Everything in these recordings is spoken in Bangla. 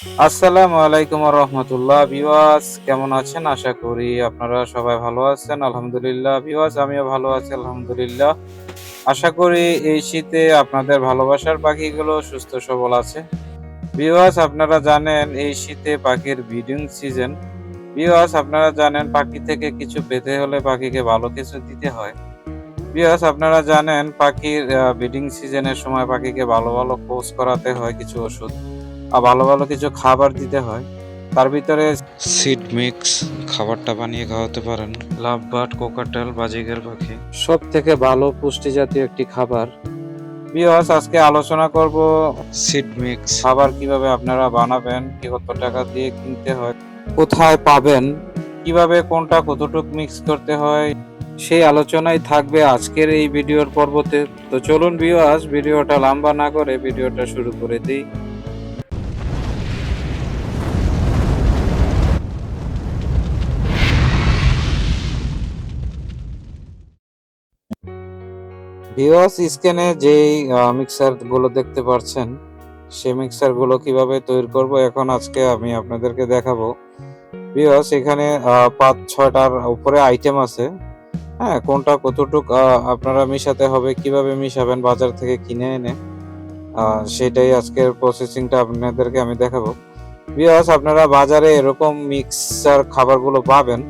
আসসালামু আলাইকুম রহমতুল্লাহ বিওয়াজ কেমন আছেন? আশা করি আপনারা সবাই ভালো আছেন। আলহামদুলিল্লাহ বিওয়াজ আমিও ভালো আছি, আলহামদুলিল্লাহ। আশা করি এই শীতে আপনাদের ভালোবাসার পাখিগুলো সুস্থ সবল আছে। বিওয়াজ আপনারা জানেন এই শীতে পাখির ব্রিডিং সিজন। বিওয়াজ আপনারা জানেন পাখি থেকে কিছু পেতে হলে পাখিকে ভালো কিছু দিতে হয়। বিওয়াজ আপনারা জানেন পাখির ব্রিডিং সিজনের সময় পাখিকে ভালো ভালো কোর্স করাতে হয় কিছু ওষুধ। আর ভালো ভালো কিছু খাবার দিতে হয় তার ভিতরে সিড মিক্স খাবারটা বানিয়ে খাওয়াতে পারেন। লাভ বার্ড কোকাটেল বাজিগের পাখি সব থেকে ভালো পুষ্টি জাতীয় একটি খাবার। বিয়াস আজকে আলোচনা করব সিড মিক্স খাবার কীভাবে আপনারা বানাবেন কি কত টাকা দিয়ে কিনতে হয় কোথায় পাবেন কীভাবে কোনটা কতটুক মিক্স করতে হয় সেই আলোচনাই থাকবে আজকের এই ভিডিওর পর্বতে। তো চলুন বিয়াস ভিডিওটা লম্বা না করে ভিডিওটা শুরু করে দিই। ভিওয়াস স্ক্যানে যেই মিক্সারগুলো দেখতে পাচ্ছেন সেই মিক্সারগুলো কীভাবে তৈরি করব এখন আজকে আমি আপনাদেরকে দেখাবো। ভিওয়াস এখানে পাঁচ ছয়টার উপরে আইটেম আছে। হ্যাঁ কোনটা কতটুক আপনারা মিশাতে হবে, কীভাবে মিশাবেন, বাজার থেকে কিনে এনে সেটাই আজকের প্রসেসিংটা আপনাদেরকে আমি দেখাবো। ভিওয়াস আপনারা বাজারে এরকম মিক্সার খাবারগুলো পাবেন।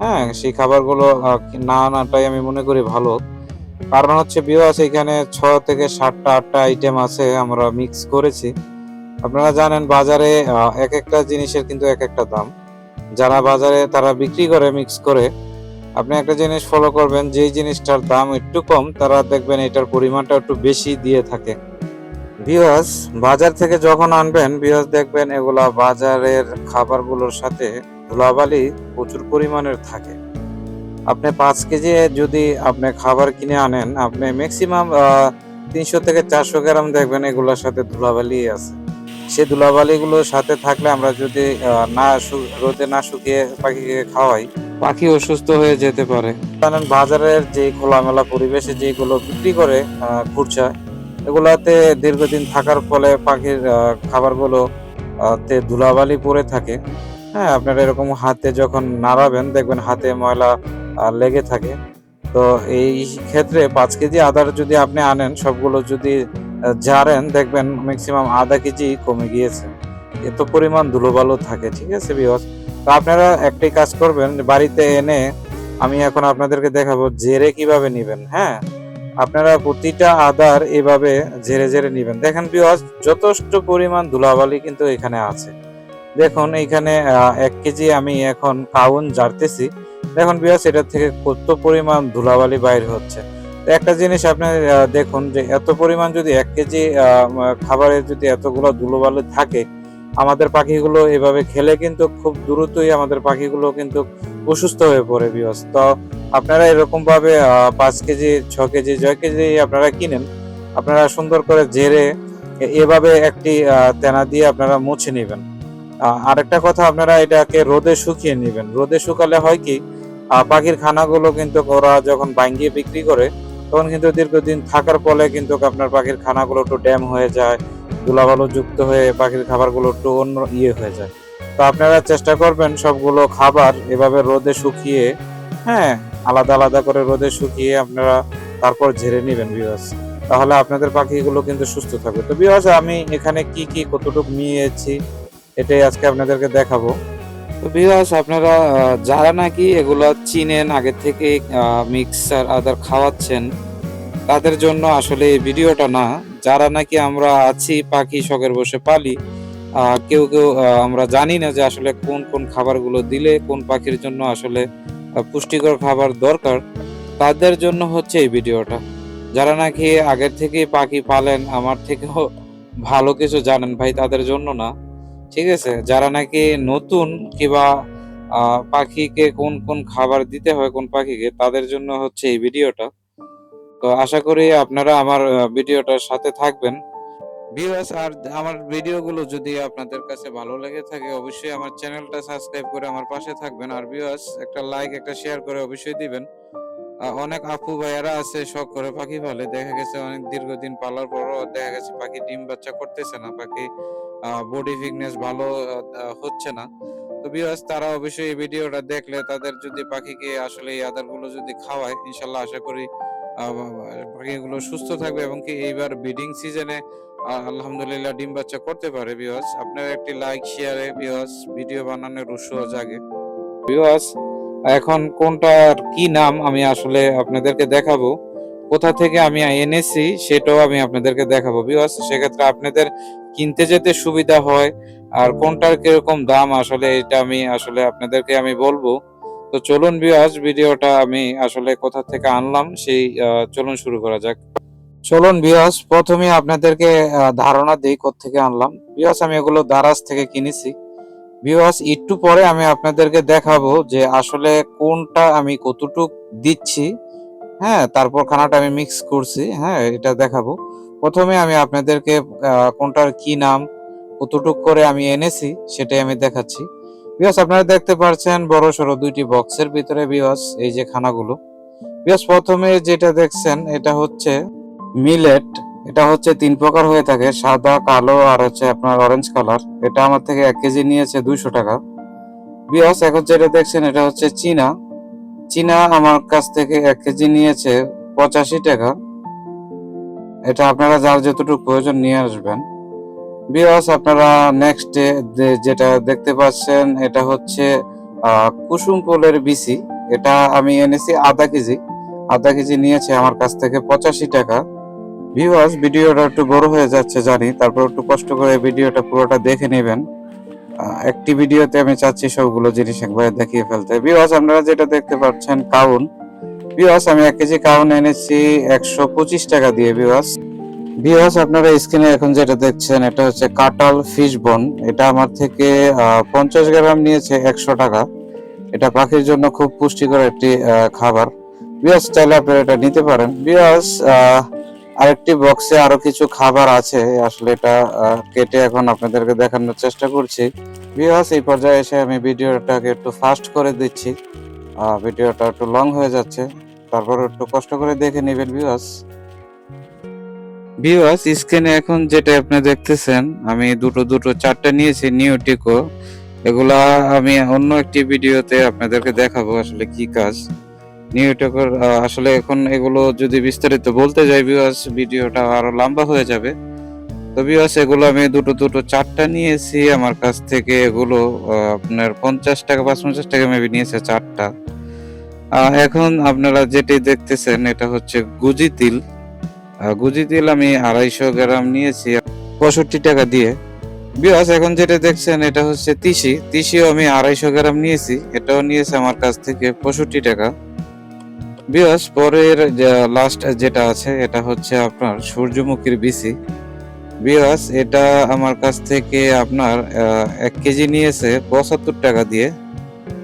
হ্যাঁ সেই খাবারগুলো না আনাটাই আমি মনে করি ভালো। কারণ হচ্ছে বিওয়াস এখানে ছ থেকে সাতটা, আটটা আইটেম আছে আমরা মিক্স করেছি। আপনারা জানেন বাজারে এক একটা জিনিসের কিন্তু এক একটা দাম। যারা বাজারে তারা বিক্রি করে মিক্স করে। আপনি একটা জিনিস ফলো করবেন, যেই জিনিসটার দাম একটু কম, তারা দেখবেন এটার পরিমাণটা একটু বেশি দিয়ে থাকে। বিওয়াস বাজার থেকে যখন আনবেন বিওয়াস দেখবেন এগুলা বাজারের খাবারগুলোর সাথে ধুলাবালি প্রচুর পরিমাণের থাকে। আপনি পাঁচ কেজি যদি আপনি খাবার কিনে আনেন, আপনি ম্যাক্সিমাম তিনশো থেকে চারশো গ্রাম দেখবেন এগুলোর সাথে ধুলাবালি আছে। সে ধুলাবালিগুলোর সাথে থাকলে আমরা যদি না রোদে না শুকিয়ে পাখিকে খাওয়াই, পাখি অসুস্থ হয়ে যেতে পারে। জানেন বাজারের যে খোলামেলা পরিবেশে যেগুলো বিক্রি করে খুচরা, এগুলাতে দীর্ঘদিন থাকার ফলে পাখির খাবারগুলো তে ধুলাবালি পড়ে থাকে। হ্যাঁ আপনারা এরকম হাতে যখন নাড়াবেন, দেখবেন হাতে ময়লা লেগে থাকে। তো এই ক্ষেত্রে পাঁচ কেজি আদার যদি আপনি আনেন সবগুলো যদি জারেন দেখবেন ম্যাক্সিমাম আধা কেজি কমে গিয়েছে। এত পরিমাণ ধুলোবালু থাকে ঠিক আছে বিহস তো আপনারা একটাই কাজ করবেন বাড়িতে এনে আমি এখন আপনাদেরকে দেখাবো জেরে কীভাবে নেবেন হ্যাঁ? আপনারা প্রতিটা আদার এভাবে জেরে জেরে নেবেন। দেখেন বিহস যথেষ্ট পরিমাণ ধুলাবালি কিন্তু এখানে আছে। দেখুন এইখানে আহ, এক কেজি আমি এখন কাউন জারতেছি দেখুন বিয়াস এটা থেকে কত পরিমাণ ধুলাবালি বাইর হচ্ছে? একটা জিনিস আপনি দেখুন যে এত পরিমাণ যদি এক কেজি খাবারে যদি এতগুলো ধুলোবালি থাকে, আমাদের পাখিগুলো এভাবে খেলে কিন্তু খুব দ্রুতই আমাদের পাখিগুলো কিন্তু অসুস্থ হয়ে পড়ে বিয়াস তো আপনারা এরকমভাবে পাঁচ কেজি, ছ কেজি, ছয় কেজি আপনারা কিনেন, আপনারা সুন্দর করে জেরে এভাবে একটি তেনা দিয়ে আপনারা মুছে নেবেন। আরেকটা কথা, আপনারা এটাকে রোদে শুকিয়ে নেবেন। রোদে শুকালে হয় কি পাখির খানাগুলো কিন্তু ওরা যখন ভাঙ্গিয়ে বিক্রি করে, তখন কিন্তু দীর্ঘদিন থাকার ফলে কিন্তু আপনার পাখির খানাগুলো একটু ড্যাম হয়ে যায়, ধুলাবালু যুক্ত হয়ে পাখির খাবারগুলো একটু অন্য ইয়ে হয়ে যায়। তো আপনারা চেষ্টা করবেন সবগুলো খাবার এভাবে রোদে শুকিয়ে হ্যাঁ আলাদা আলাদা করে রোদে শুকিয়ে আপনারা তারপর ঝেড়ে নেবেন বিবাস তাহলে আপনাদের পাখিগুলো কিন্তু সুস্থ থাকবে। তো বিবাস আমি এখানে কি কি কতটুকু নিয়েছি, এটাই আজকে আপনাদেরকে দেখাবো। তো বিয়াস আপনারা যারা নাকি এগুলা চিনেন, আগে থেকে মিক্সার আদার খাওয়াচ্ছেন, তাদের জন্য আসলে এই ভিডিওটা না। যারা নাকি আমরা আছি, পাখি শখের বসে পালি কেউ কেউ আমরা জানি না যে আসলে কোন কোন খাবারগুলো দিলে, কোন পাখির জন্য আসলে পুষ্টিকর খাবার দরকার, তাদের জন্য হচ্ছে এই ভিডিওটা। যারা নাকি আগের থেকে পাখি পালেন, আমার থেকেও ভালো কিছু জানেন ভাই, তাদের জন্য না। ঠিক আছে? যারা নাকি নতুন কিংবা পাখিকে কোন কোন খাবার দিতে হয়, কোন পাখিকে, তাদের জন্য হচ্ছে এই ভিডিওটা। তো আশা করি আপনারা আমার ভিডিওটার সাথে থাকবেন। ভিউয়ার্স আর আমার ভিডিওগুলো যদি আপনাদের কাছে ভালো লেগে থাকে, অবশ্যই আমার চ্যানেলটা সাবস্ক্রাইব করে আমার পাশে থাকবেন। আর ভিউয়ার্স একটা লাইক একটা শেয়ার করে অবশ্যই দিবেন। অনেক আপু ভাইয়ারা আছে, শখ করে পাখি পালে। দেখা গেছে অনেক দীর্ঘদিন পালার পরও দেখা গেছে পাখি ডিম বাচ্চা করতেছে না, পাখি বডি ফিটনেস ভালো হচ্ছে না। তো বিয়াস তারা অবশ্যই এই ভিডিওটা দেখলে তাদের যদি পাখিকে আসলে এই আদারগুলো যদি খাওয়ায়, ইনশাল্লাহ আশা করি পাখিগুলো সুস্থ থাকবে এবং কি এইবার ব্রিডিং সিজনে আলহামদুলিল্লাহ ডিম বাচ্চা করতে পারে বিয়াস আপনার একটি লাইক শেয়ারে বিয়াস ভিডিও বানানোর উৎসাহ জাগে। বিয়াস এখন কোনটার কি নাম আমি আসলে আপনাদেরকে দেখাবো। কোথা থেকে আমি এনেছি সেটাও আমি আপনাদেরকে দেখাবো। বিকজ সেক্ষেত্রে আপনাদের কিনতে যেতে সুবিধা হয় আর কোনটার কীরকম দাম আসলে এটা আমি আসলে আপনাদেরকে আমি বলব। তো চলুন বিয়াস ভিডিওটা আমি আসলে কোথা থেকে আনলাম সেই চলুন শুরু করা যাক। চলুন বিয়াস প্রথমে আপনাদেরকে ধারণা দিই কোথা থেকে আনলাম। বিয়াস আমি এগুলো দারাজ থেকে কিনেছি। বিয়াস একটু পরে আমি আপনাদেরকে দেখাবো যে আসলে কোনটা আমি কতটুক দিচ্ছি। হ্যাঁ তারপর খানাটা আমি মিক্স করছি। হ্যাঁ এটা দেখাবো। প্রথমে আমি আপনাদেরকে কোনটার কি নাম, কতটুক করে আমি এনেছি, সেটাই আমি দেখাচ্ছি। বিয়াস আপনারা দেখতে পাচ্ছেন বড় সড়ো দুইটি বক্সের ভিতরে বিয়াস এই যে খানাগুলো। বিয়াস প্রথমে যেটা দেখছেন, এটা হচ্ছে মিলেট এটা হচ্ছে তিন প্রকার হয়ে থাকে, সাদা, কালো আর হচ্ছে আপনার অরেঞ্জ কালার এটা আমার থেকে এক কেজি নিয়েছে দুইশো টাকা। বিয়স এখন যেটা দেখছেন, এটা হচ্ছে চীনা। চীনা আমার কাছ থেকে এক কেজি নিয়েছে পঁচাশি টাকা। এটা আপনারা যার যতটুকু প্রয়োজন নিয়ে আসবেন। বিয়স আপনারা নেক্সট ডে যেটা দেখতে পাচ্ছেন, এটা হচ্ছে কুসুম ফুলের বিসি এটা আমি এনেছি আধা কেজি। আধা কেজি নিয়েছে আমার কাছ থেকে পঁচাশি টাকা। ভিউয়ার্স ভিডিওটা একটু বড় হয়ে যাচ্ছে, জানি। তারপর একটু কষ্ট করে ভিডিওটা পুরোটা দেখে নেবেন। একটি ভিডিওতে আমি চাচ্ছি সবগুলো জিনিস একবারে দেখিয়ে ফেলতে। ভিউয়ার্স আপনারা যেটা দেখতে পাচ্ছেন, কাউন। ভিউয়ার্স আমি এক কেজি কাউন এনেছি একশো পঁচিশ টাকা দিয়ে ভিউয়ার্স ভিউয়ার্স আপনারা স্ক্রিনে এখন যেটা দেখছেন, এটা হচ্ছে কাটাল ফিশ বন এটা আমার থেকে পঞ্চাশ গ্রাম নিয়েছে একশো টাকা। এটা পাখির জন্য খুব পুষ্টিকর একটি খাবার। ভিউয়ার্স চাইলে আপনারা এটা নিতে পারেন। ভিউয়ার্স আরেকটি বক্সে আরও কিছু খাবার আছে। আসলে এটা কেটে এখন আপনাদেরকে দেখানোর চেষ্টা করছি। ভিউয়ার্স এই পর্যায়ে এসে আমি ভিডিওটাকে একটু ফাস্ট করে দিচ্ছি। ভিডিওটা একটু লং হয়ে যাচ্ছে। তারপর একটু কষ্ট করে দেখে নেবেন ভিউয়ার্স ভিউয়ার্স স্ক্রিনে এখন যেটা আপনি দেখতেছেন, আমি দুটো দুটো, চারটে নিয়েছি নিউটিকো এগুলা আমি অন্য একটি ভিডিওতে আপনাদেরকে দেখাবো আসলে কি কাজ। নিউটিকোর আসলে এখন এগুলো যদি বিস্তারিত বলতে যাই ভিউয়ার্স ভিডিওটা আরও লম্বা হয়ে যাবে। তো ভিউয়ার্স এগুলো আমি দুটো দুটো, চারটা নিয়েছি আমার কাছ থেকে। এগুলো আপনার পঞ্চাশ টাকা পাঁচ পঞ্চাশ টাকা মেবি নিয়েছে চারটা। এখন আপনারা যেটি দেখতেছেন, এটা হচ্ছে গুজি তিল। গুজি তিল আমি আড়াইশো গ্রাম নিয়েছি, পঁয়ষট্টি টাকা দিয়ে। বিয়াস এখন যেটা দেখছেন, এটা হচ্ছে তিসি। তিসিও আমি আড়াইশো গ্রাম নিয়েছি, এটাও নিয়েছে আমার কাছ থেকে পঁয়ষট্টি টাকা। বিয়াস, পরের লাস্ট যেটা আছে, এটা হচ্ছে আপনার সূর্যমুখীর বিসি বিয়াস, এটা আমার কাছ থেকে আপনার এক কেজি নিয়েছে পঁচাত্তর টাকা দিয়ে।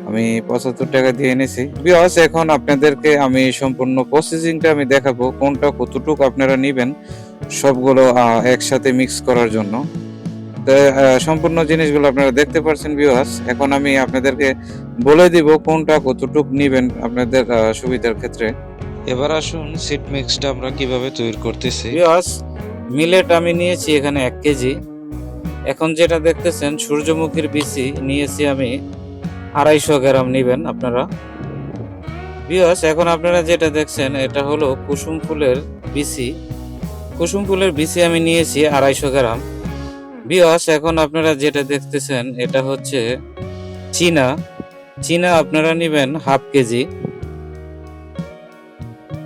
আমি পঁচাত্তর টাকা দিয়ে এনেছি। বিয়াস, এখন আপনাদেরকে আমি সম্পূর্ণ প্রসেসিংটা আমি দেখাবো, কোনটা কতটুকু আপনারা নেবেন, সবগুলো একসাথে মিক্স করার জন্য। সম্পূর্ণ জিনিসগুলো আপনারা দেখতে পাচ্ছেন ভিউয়ার্স এখন আমি আপনাদেরকে বলে দিব কোনটা কতটুক নেবেন আপনাদের সুবিধার ক্ষেত্রে। এবার আসুন সিট মিক্সটা আমরা কীভাবে তৈরি করতেছি। ভিউয়ার্স মিলেট আমি নিয়েছি এখানে এক কেজি। এখন যেটা দেখতেছেন, সূর্যমুখীর বিচি নিয়েছি আমি আড়াইশো গ্রাম নেবেন আপনারা। ভিউয়ার্স এখন আপনারা যেটা দেখছেন, এটা হলো কুসুম ফুলের বিচি। কুসুম ফুলের বিচি আমি নিয়েছি আড়াইশো গ্রাম। বিয়াস, এখন আপনারা যেটা দেখতেছেন, এটা হচ্ছে চীনা। চীনা আপনারা নেবেন হাফ কেজি।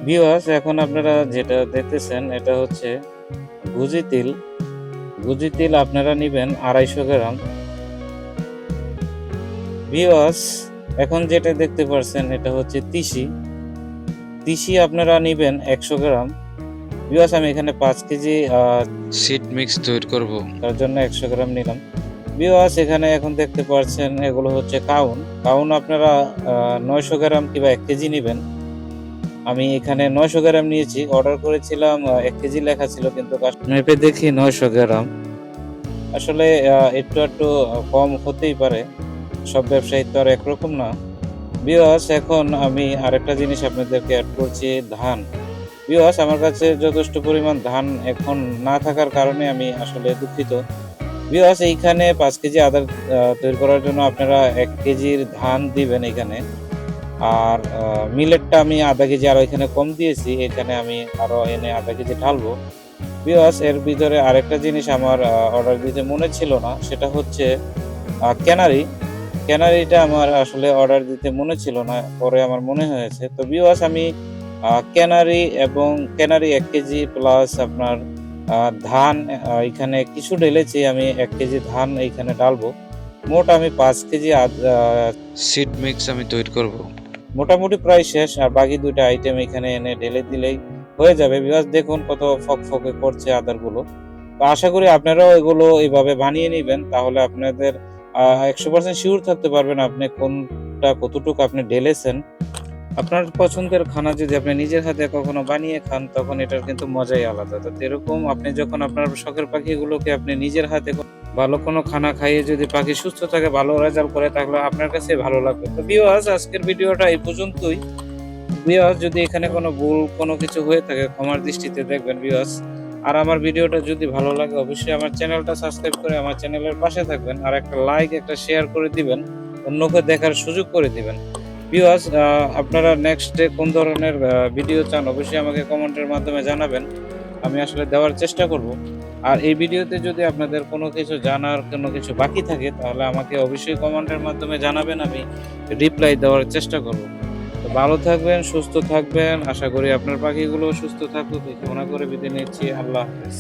বিয়াস, এখন আপনারা যেটা দেখতেছেন, এটা হচ্ছে গুজি তিল। গুজি তিল আপনারা নেবেন আড়াইশো গ্রাম। বিয়াস, এখন যেটা দেখতে পাচ্ছেন এটা হচ্ছে তিসি। তিসি আপনারা নেবেন একশো গ্রাম। বিয়াস আমি এখানে পাঁচ কেজি সিড মিক্স তৈরি করব। তার জন্য একশো গ্রাম নিলাম। বিওয়াস এখানে এখন দেখতে পাচ্ছেন এগুলো হচ্ছে কাউন। কাউন আপনারা নয়শো গ্রাম কিংবা এক কেজি নেবেন। আমি এখানে নয়শো গ্রাম নিয়েছি অর্ডার করেছিলাম এক কেজি লেখা ছিল কিন্তু মেপে দেখি নয়শো গ্রাম। আসলে একটু একটু কম হতেই পারে। সব ব্যবসায়ী তো আর একরকম না। বিওয়াস এখন আমি আরেকটা জিনিস আপনাদেরকে অ্যাড করছি ধান। বিওয়াস আমার কাছে যথেষ্ট পরিমাণ ধান এখন না থাকার কারণে আমি আসলে দুঃখিত। বিকজ এইখানে পাঁচ কেজি আদার তৈরি করার জন্য আপনারা এক কেজির ধান দিবেন এখানে। আর মিলেটটা আমি আধা কেজি আরও এখানে কম দিয়েছি, এখানে আমি আরও এনে আধা কেজি ঢালবো। বিকজ এর ভিতরে আরেকটা জিনিস আমার অর্ডার দিতে মনে ছিল না, সেটা হচ্ছে ক্যানারি। ক্যানারিটা আমার আসলে অর্ডার দিতে মনে ছিল না, পরে আমার মনে হয়েছে। তো বিওয়াস আমি ক্যানারি এবং ক্যানারি এক কেজি প্লাস আপনার ধান এখানে কিছু ঢেলেছি আমি এক কেজি ধান এইখানে ডালবো মোট আমি পাঁচ কেজি সিড মিক্স আমি তৈরি করব। মোটামুটি প্রায় শেষ আর বাকি দুইটা আইটেম এখানে এনে ঢেলে দিলেই হয়ে যাবে। বিকজ দেখুন কত ফক ফকে করছে আদারগুলো। তো আশা করি আপনারাও এগুলো এইভাবে বানিয়ে নেবেন তাহলে আপনাদের একশো পার্সেন্ট শিওর থাকতে পারবেন আপনি কোনটা কতটুকু আপনি ঢেলেছেন। আপনার পছন্দের খানা যদি আপনি নিজের হাতে কখনো বানিয়ে খান, তখন এটার কিন্তু মজাই আলাদা। তো এরকম আপনি যখন আপনার শখের পাখিগুলোকে আপনি নিজের হাতে ভালো কোনো খানা খাইয়ে যদি পাখি সুস্থ থাকে, ভালো রেজাল্ট করে, তাহলে আপনার কাছে ভালো লাগবে। তো বিওয়াজ আজকের ভিডিওটা এই পর্যন্তই। বিওয়াজ যদি এখানে কোনো ভুল, কোনো কিছু হয়ে থাকে, ক্ষমার দৃষ্টিতে দেখবেন বিওয়াজ আর আমার ভিডিওটা যদি ভালো লাগে, অবশ্যই আমার চ্যানেলটা সাবস্ক্রাইব করে আমার চ্যানেলের পাশে থাকবেন। আর একটা লাইক একটা শেয়ার করে দিবেন। অন্যকে দেখার সুযোগ করে দিবেন। বিওয়াজ আপনারা নেক্সট ডে কোন ধরনের ভিডিও চান, অবশ্যই আমাকে কমেন্টের মাধ্যমে জানাবেন। আমি আসলে দেওয়ার চেষ্টা করব। আর এই ভিডিওতে যদি আপনাদের কোনো কিছু জানার কোনো কিছু বাকি থাকে, তাহলে আমাকে অবশ্যই কমেন্টের মাধ্যমে জানাবেন, আমি রিপ্লাই দেওয়ার চেষ্টা করব। তো ভালো থাকবেন, সুস্থ থাকবেন। আশা করি আপনার পাখিগুলো সুস্থ থাকুক। এই কামনা করে বিদায় নিচ্ছি। আল্লাহ হাফেজ।